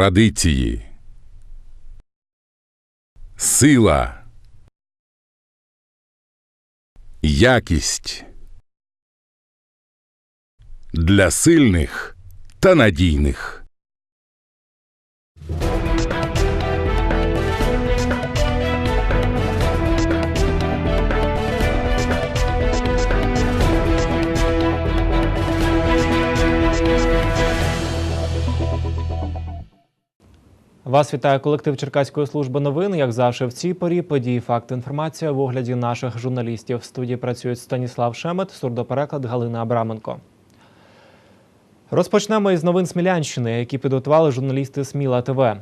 Традиції. Сила. Якість. Для сильних та надійних. Вас вітає колектив Черкаської служби новин. Як завжди, в цій порі події, факти, інформація в огляді наших журналістів. В студії працюють Станіслав Шемет, сурдопереклад Галина Абраменко. Розпочнемо із новин Смілянщини, які підготували журналісти Сміла ТВ.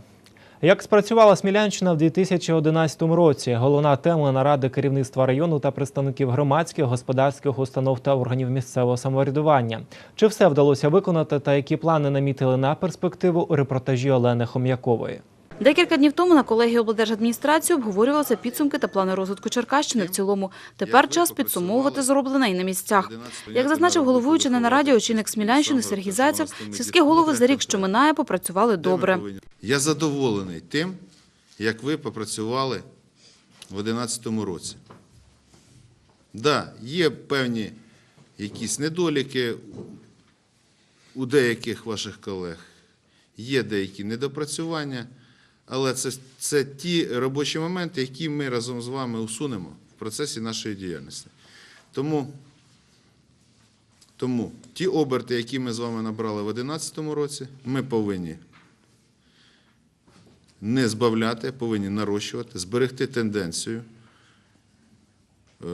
Як спрацювала Смілянщина в 2011 році? Головна тема наради керівництва району та представників громадських, господарських установ та органів місцевого самоврядування. Чи все вдалося виконати та які плани намітили на перспективу у репортажі Олени Хом'якової? Декілька днів тому на колегії облдержадміністрації обговорювалися підсумки та плани розвитку Черкащини в цілому. Тепер час підсумовувати зроблене і на місцях. Як зазначив головуючий на нараді очільник Смілянщини Сергій Зайцев, сільські голови за рік, що минає, попрацювали добре. Я задоволений тим, як ви попрацювали в 2011 році. Так, да, є певні якісь недоліки у деяких ваших колег, є деякі недопрацювання, але це, це ті робочі моменти, які ми разом з вами усунемо в процесі нашої діяльності. Тому, тому ті оберти, які ми з вами набрали в 2011 році, ми повинні не збавляти, повинні нарощувати, зберегти тенденцію. Е,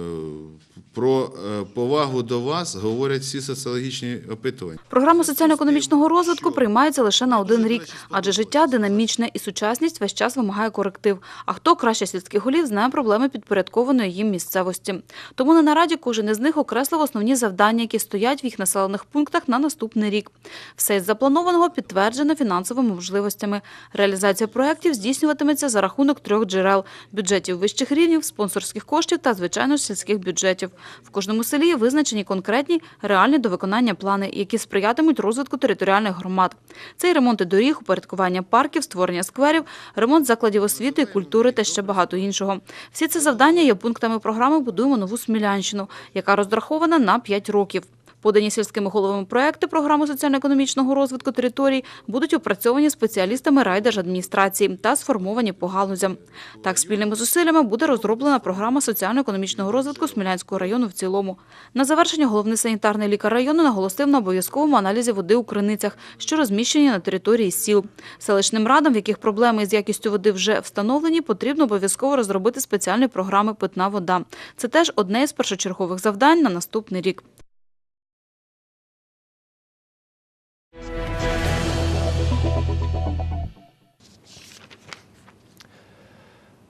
Про е, повагу до вас говорять всі соціологічні опитування. Програма соціально-економічного розвитку приймається лише на один рік, адже життя динамічне і сучасність весь час вимагає коректив. А хто краще сільських голів знає проблеми підпорядкованої їм місцевості. Тому на нараді кожен із них окреслив основні завдання, які стоять в їх населених пунктах на наступний рік. Все із запланованого підтверджено фінансовими можливостями. Реалізація проєктів здійснюватиметься за рахунок трьох джерел – бюджетів вищих рівнів, спонсорських коштів та, звичайно, ж, сільських бюджетів. В кожному селі визначені конкретні, реальні до виконання плани, які сприятимуть розвитку територіальних громад. Це і ремонти доріг, упорядкування парків, створення скверів, ремонт закладів освіти і культури та ще багато іншого. Всі ці завдання є пунктами програми «Будуємо нову Смілянщину», яка розрахована на 5 років. Подані сільськими головами проекти програми соціально-економічного розвитку територій будуть опрацьовані спеціалістами райдержадміністрації та сформовані по галузям. Так, спільними зусиллями буде розроблена програма соціально-економічного розвитку Смілянського району в цілому. На завершення головний санітарний лікар району наголосив на обов'язковому аналізі води у криницях, що розміщені на території сіл. Селищним радам, в яких проблеми із якістю води вже встановлені, потрібно обов'язково розробити спеціальні програми «Питна вода». Це теж одне із першочергових завдань на наступний рік.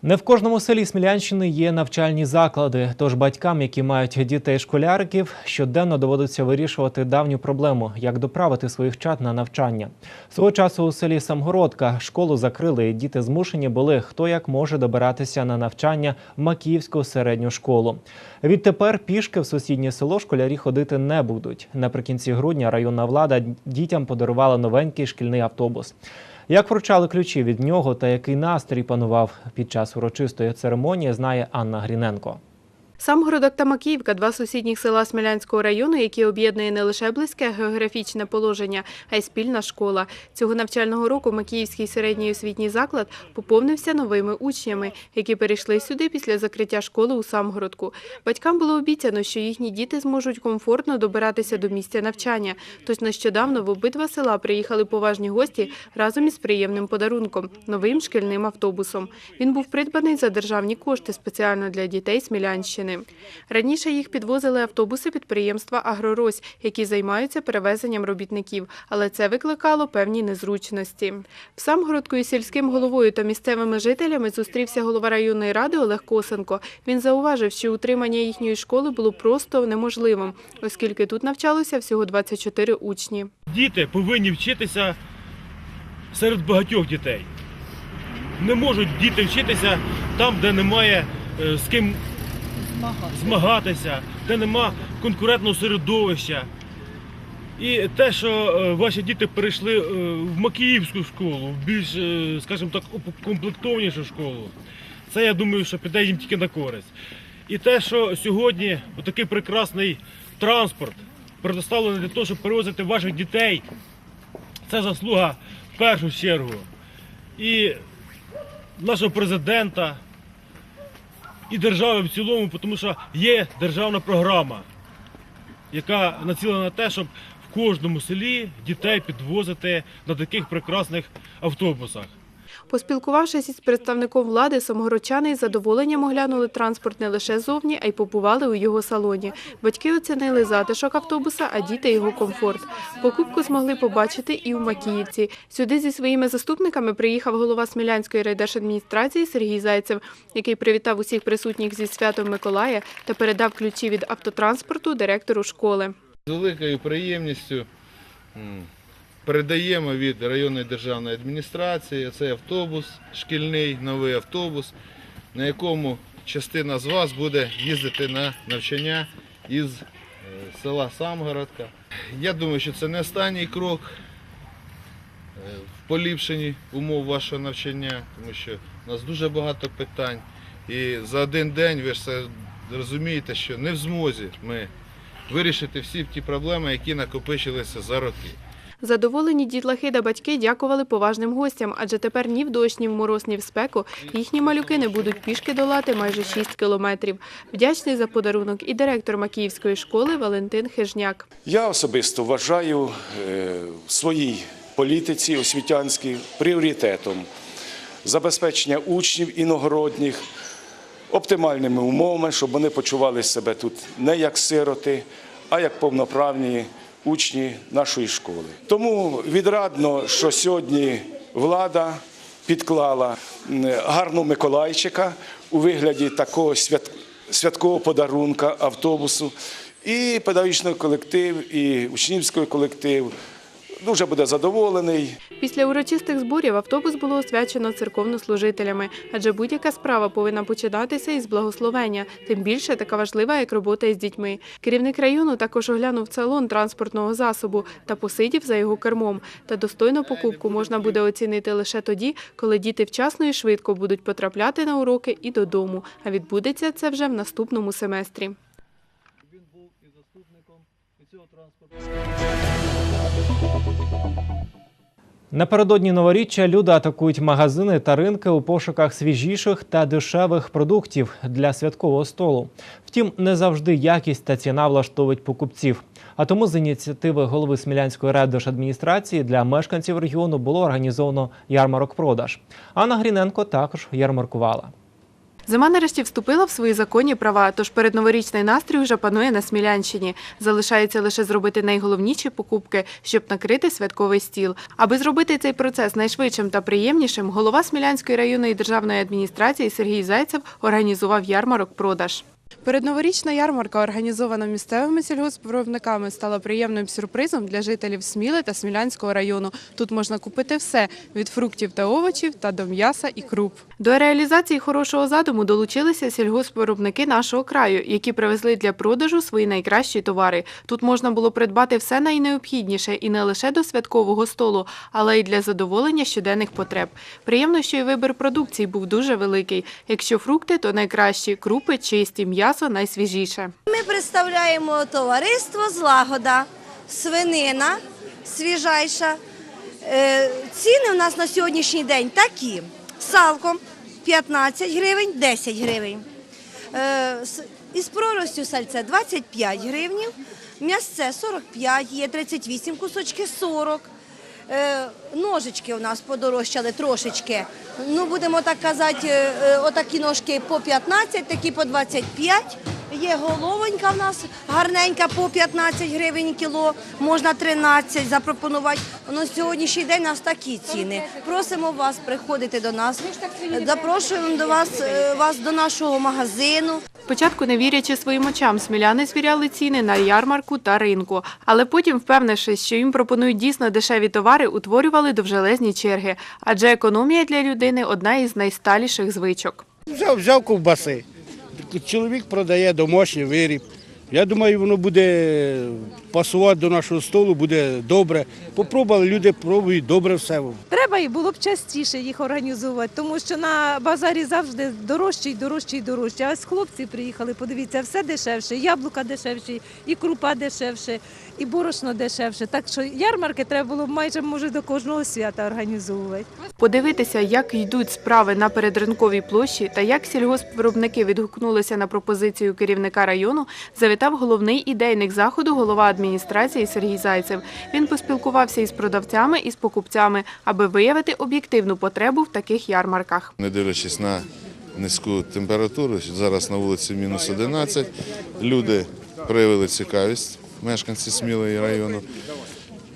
Не в кожному селі Смілянщини є навчальні заклади. Тож батькам, які мають дітей-школяриків, щоденно доводиться вирішувати давню проблему, як доправити своїх чат на навчання. Свого часу у селі Самгородка школу закрили, і діти змушені були хто як може добиратися на навчання в Макіївську середню школу. Відтепер пішки в сусіднє село школярі ходити не будуть. Наприкінці грудня районна влада дітям подарувала новенький шкільний автобус. Як вручали ключі від нього та який настрій панував під час урочистої церемонії, знає Анна Гріненко. Самгородок та Макіївка – два сусідніх села Смілянського району, які об'єднує не лише близьке географічне положення, а й спільна школа. Цього навчального року Макіївський середній освітній заклад поповнився новими учнями, які перейшли сюди після закриття школи у Самгородку. Батькам було обіцяно, що їхні діти зможуть комфортно добиратися до місця навчання. Тож нещодавно в обидва села приїхали поважні гості разом із приємним подарунком – новим шкільним автобусом. Він був придбаний за державні кошти спеціально для дітей Смілянщини. Раніше їх підвозили автобуси підприємства «Агрорось», які займаються перевезенням робітників, але це викликало певні незручності. В Самгородку із сільським головою та місцевими жителями зустрівся голова районної ради Олег Косенко. Він зауважив, що утримання їхньої школи було просто неможливим, оскільки тут навчалося всього 24 учні. Діти повинні вчитися серед багатьох дітей. Не можуть діти вчитися там, де немає е, з ким змагатися, де нема конкурентного середовища. І те, що е, ваші діти перейшли е, в Макіївську школу, в більш, е, скажімо так, укомплектованішу школу, це я думаю, що піде їм тільки на користь. І те, що сьогодні такий прекрасний транспорт предоставлений для того, щоб перевозити ваших дітей, це заслуга в першу чергу і нашого президента, і держави в цілому, тому що є державна програма, яка націлена на те, щоб в кожному селі дітей підвозити на таких прекрасних автобусах. Поспілкувавшись із представником влади, самогородчани із задоволенням оглянули транспорт не лише зовні, а й побували у його салоні. Батьки оцінили затишок автобуса, а діти його комфорт. Покупку змогли побачити і у Макіївці. Сюди зі своїми заступниками приїхав голова Смілянської райдержадміністрації Сергій Зайцев, який привітав усіх присутніх зі святом Миколая та передав ключі від автотранспорту директору школи. З великою приємністю передаємо від районної державної адміністрації цей автобус, шкільний новий автобус, на якому частина з вас буде їздити на навчання із е, села Самгородка. Я думаю, що це не останній крок е, в поліпшенні умов вашого навчання, тому що у нас дуже багато питань. І за один день ви ж розумієте, що не в змозі ми вирішити всі ті проблеми, які накопичилися за роки. Задоволені дітлахи та батьки дякували поважним гостям, адже тепер ні в дощ, ні в мороз, ні в спеку їхні малюки не будуть пішки долати майже 6 кілометрів. Вдячний за подарунок і директор Макіївської школи Валентин Хижняк. Я особисто вважаю е, в своїй політиці освітянській пріоритетом забезпечення учнів іногородніх оптимальними умовами, щоб вони почували себе тут не як сироти, а як повноправні учні нашої школи. Тому відрадно, що сьогодні влада підклала гарного Миколайчика у вигляді такого свят... святкового подарунка автобусу. І педагогічний колектив, і учнівський колектив дуже буде задоволений. Після урочистих зборів автобус було освячено церковнослужителями, адже будь-яка справа повинна починатися із благословення, тим більше така важлива, як робота із дітьми. Керівник району також оглянув салон транспортного засобу та посидів за його кермом. Та достойну покупку можна буде оцінити лише тоді, коли діти вчасно і швидко будуть потрапляти на уроки і додому. А відбудеться це вже в наступному семестрі. Напередодні новоріччя люди атакують магазини та ринки у пошуках свіжіших та дешевих продуктів для святкового столу. Втім, не завжди якість та ціна влаштовують покупців. А тому з ініціативи голови Смілянської райдержадміністрації для мешканців регіону було організовано ярмарок продаж. Анна Гріненко також ярмаркувала. Зима нарешті вступила в свої законні права, тож передноворічний настрій вже панує на Смілянщині. Залишається лише зробити найголовніші покупки, щоб накрити святковий стіл. Аби зробити цей процес найшвидшим та приємнішим, голова Смілянської районної державної адміністрації Сергій Зайцев організував ярмарок продаж. Передноворічна ярмарка, організована місцевими сільгоспвиробниками, стала приємним сюрпризом для жителів Сміли та Смілянського району. Тут можна купити все від фруктів та овочів та до м'яса і круп. До реалізації хорошого задуму долучилися сільгоспвиробники нашого краю, які привезли для продажу свої найкращі товари. Тут можна було придбати все найнеобхідніше і не лише до святкового столу, але й для задоволення щоденних потреб. Приємно, що і вибір продукції був дуже великий. Якщо фрукти, то найкращі, крупи чисті, м'ясо найсвіжіше. Ми представляємо товариство Злагода, свинина свіжайша. Е, Ціни у нас на сьогоднішній день такі: салко 15 гривень, 10 гривень. Е, Із проростю сальце 25 гривнів, м'ясце 45, є 38 кусочки 40. Е, Ножички у нас подорожчали трошечки. Ну, будемо так казати, е, е, отакі ножки по 15, такі по 25. Є головонька в нас гарненька по 15 гривень кіло, можна 13 запропонувати. На сьогоднішній день у нас такі ціни. Просимо вас приходити до нас. Запрошуємо до вас, е, вас до нашого магазину. Спочатку, не вірячи своїм очам, сміляни звіряли ціни на ярмарку та ринку. Але потім, впевнившись, що їм пропонують дійсно дешеві товари, утворювали довжелезні черги. Адже економія для людини одна із найсталіших звичок. Взяв, взяв ковбаси. Чоловік продає домашній виріб. Я думаю, воно буде пасувати до нашого столу, буде добре. Попробували, люди пробують, добре все. Треба і було б частіше їх організовувати, тому що на базарі завжди дорожче і дорожче і дорожче. А ось хлопці приїхали, подивіться, все дешевше, яблука дешевші, і крупа дешевше, і борошно дешевше. Так що ярмарки треба було б майже може до кожного свята організовувати. Подивитися, як йдуть справи на передринковій площі та як сільгоспвиробники відгукнулися на пропозицію керівника району, завітав головний ідейник заходу голова адміністрації Сергій Зайцев. Він поспілкувався із продавцями і з покупцями, аби виявити об'єктивну потребу в таких ярмарках. Не дивлячись на низьку температуру, зараз на вулиці мінус 11, люди проявили цікавість, мешканці Смілої району,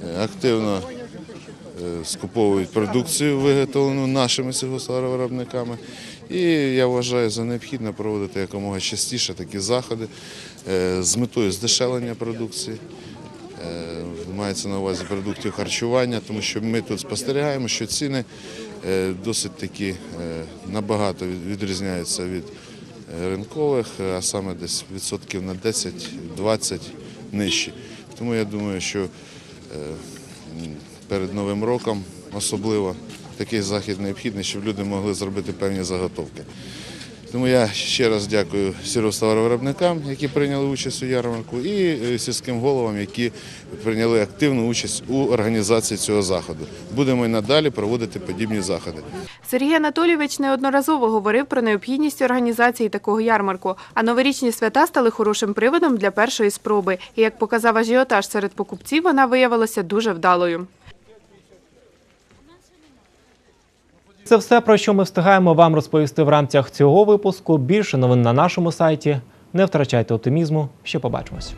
е, активно е, скуповують продукцію, виготовлену нашими сільгоспвиробниками. І я вважаю за необхідне проводити якомога частіше такі заходи е, з метою здешевлення продукції. Е, Мається на увазі продуктів харчування, тому що ми тут спостерігаємо, що ціни е, досить таки е, набагато відрізняються від ринкових, а саме десь відсотків на 10-20 нижчі. Тому я думаю, що перед Новим роком особливо такий захід необхідний, щоб люди могли зробити певні заготовки. Тому я ще раз дякую сільгосптоваровиробникам, які прийняли участь у ярмарку, і е, сільським головам, які прийняли активну участь у організації цього заходу. Будемо і надалі проводити подібні заходи. Сергій Анатолійович неодноразово говорив про необхідність організації такого ярмарку, а новорічні свята стали хорошим приводом для першої спроби. І як показав ажіотаж серед покупців, вона виявилася дуже вдалою. Це все, про що ми встигаємо вам розповісти в рамках цього випуску. Більше новин на нашому сайті. Не втрачайте оптимізму. Ще побачимось.